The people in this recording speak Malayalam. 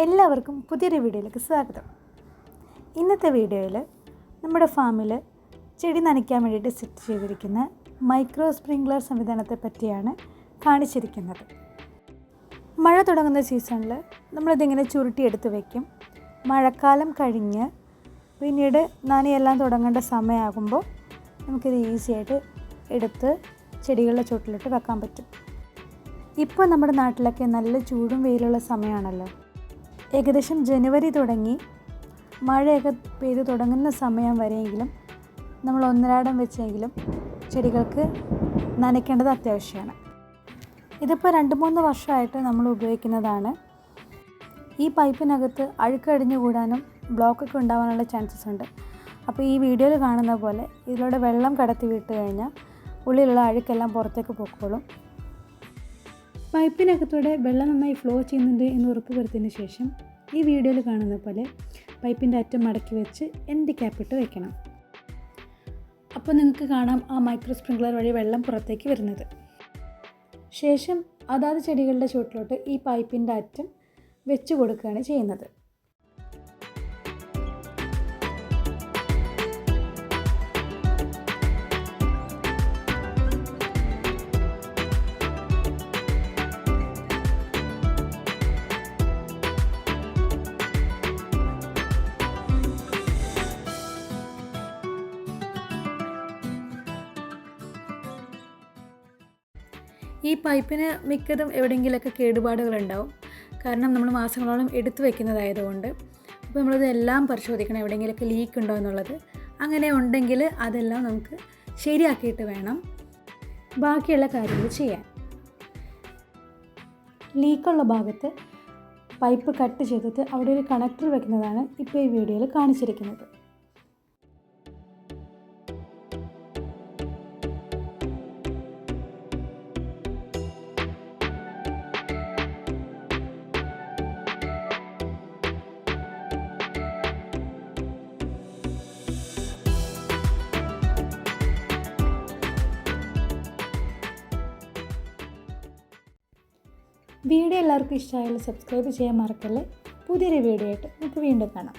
എല്ലാവർക്കും പുതിയൊരു വീഡിയോയിലേക്ക് സ്വാഗതം. ഇന്നത്തെ വീഡിയോയിൽ നമ്മുടെ ഫാമിൽ ചെടി നനയ്ക്കാൻ വേണ്ടിയിട്ട് സെറ്റ് ചെയ്തിരിക്കുന്ന മൈക്രോ സ്പ്രിംഗ്ലർ സംവിധാനത്തെ പറ്റിയാണ് കാണിച്ചിരിക്കുന്നത്. മഴ തുടങ്ങുന്ന സീസണിൽ നമ്മളിതിങ്ങനെ ചുരുട്ടിയെടുത്ത് വയ്ക്കും മഴക്കാലം കഴിഞ്ഞ് പിന്നീട് നനയെല്ലാം തുടങ്ങേണ്ട സമയമാകുമ്പോൾ നമുക്കിത് ഈസിയായിട്ട് എടുത്ത് ചെടികളുടെ ചുവട്ടിലിട്ട് വെക്കാൻ പറ്റും. ഇപ്പോൾ നമ്മുടെ നാട്ടിലൊക്കെ നല്ല ചൂടും വെയിലുള്ള സമയമാണല്ലോ. ഏകദേശം ജനുവരി തുടങ്ങി മഴയൊക്കെ പെയ്ത് തുടങ്ങുന്ന സമയം വരെയെങ്കിലും നമ്മൾ ഒന്നരാടം വെച്ചെങ്കിലും ചെടികൾക്ക് നനയ്ക്കേണ്ടത് അത്യാവശ്യമാണ്. ഇതിപ്പോൾ രണ്ട് മൂന്ന് വർഷമായിട്ട് നമ്മൾ ഉപയോഗിക്കുന്നതാണ്. ഈ പൈപ്പിനകത്ത് അഴുക്കടിഞ്ഞു കൂടാനും ബ്ലോക്കൊക്കെ ഉണ്ടാകാനുള്ള ചാൻസസ് ഉണ്ട്. അപ്പോൾ ഈ വീഡിയോയിൽ കാണുന്ന പോലെ ഇതിലൂടെ വെള്ളം കടത്തി വിട്ട് കഴിഞ്ഞാൽ ഉള്ളിലുള്ള അഴുക്കെല്ലാം പുറത്തേക്ക് പൊക്കോളും. പൈപ്പിനകത്തൂടെ വെള്ളം നന്നായി ഫ്ലോ ചെയ്യുന്നുണ്ട് എന്ന് ഉറപ്പ് വരുത്തിയതിന് ശേഷം ഈ വീഡിയോയിൽ കാണുന്ന പോലെ പൈപ്പിന്റെ അറ്റം മടക്കി വെച്ച് എന്റെ ക്യാപ്പിട്ട് വെക്കണം. അപ്പോൾ നിങ്ങൾക്ക് കാണാം ആ മൈക്രോ സ്പ്രിംഗ്ലർ വഴി വെള്ളം പുറത്തേക്ക് വരുന്നത്. ശേഷം അതാത് ചെടികളുടെ ചുവട്ടിലോട്ട് ഈ പൈപ്പിന്റെ അറ്റം വെച്ച് കൊടുക്കുകയാണ് ചെയ്യുന്നത്. ഈ പൈപ്പിന് മിക്കതും എവിടെയെങ്കിലുമൊക്കെ കേടുപാടുകളുണ്ടാവും. കാരണം നമ്മൾ മാസങ്ങളോളം എടുത്തു വെക്കുന്നതായതുകൊണ്ട്. അപ്പോൾ നമ്മളത് എല്ലാം പരിശോധിക്കണം എവിടെയെങ്കിലുമൊക്കെ ലീക്ക് ഉണ്ടോ എന്നുള്ളത്. അങ്ങനെ ഉണ്ടെങ്കിൽ അതെല്ലാം നമുക്ക് ശരിയാക്കിയിട്ട് വേണം ബാക്കിയുള്ള കാര്യങ്ങൾ ചെയ്യാൻ. ലീക്കുള്ള ഭാഗത്ത് പൈപ്പ് കട്ട് ചെയ്തിട്ട് അവിടെ ഒരു കണക്ടർ വെക്കുന്നതാണ് ഇപ്പോൾ ഈ വീഡിയോയിൽ കാണിച്ചിരിക്കുന്നത്. വീഡിയോ എല്ലാവർക്കും ഇഷ്ടമായാലും സബ്സ്ക്രൈബ് ചെയ്യാൻ മറക്കല്ലേ? പുതിയൊരു വീഡിയോ ആയിട്ട് നമുക്ക് വീണ്ടും കാണാം.